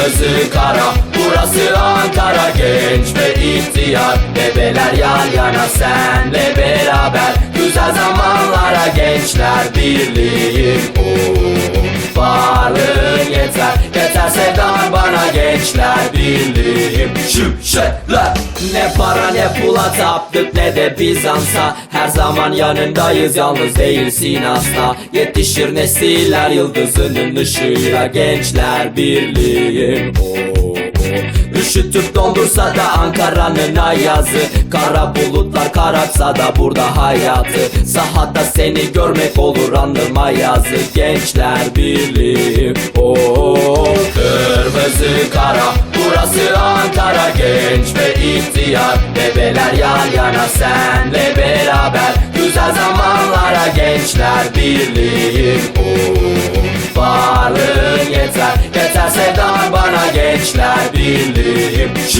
Kırmızı kara Burası Ankara. Genç ve ihtiyar Bebeler yan yana. Senle beraber Güzel zamanlara. Gençler birliği Oo, Varlığın yeter. Yeter sevdan bana. Gençler birliğim Şimşekler Ne para ne pula taptık ne de Bizans'a. Her zaman yanındayız yalnız değilsin asla. Yetişir nesiller yıldızının ışığıyla Gençler birliğim. Oo. Üşütüp dondursa da Ankara'nın ayazı. Kara bulutlar kararsa da burada hayatı. Sahada seni görmek olur andırma yazı Gençler birliği Oo, Kırmızı kara Burası Ankara genç ve ihtiyar. Bebeler yan yana senle beraber. Güzel zamanlara gençler birliği Oo, Varlığın yeter. Yeter sevdan bana gençler birliği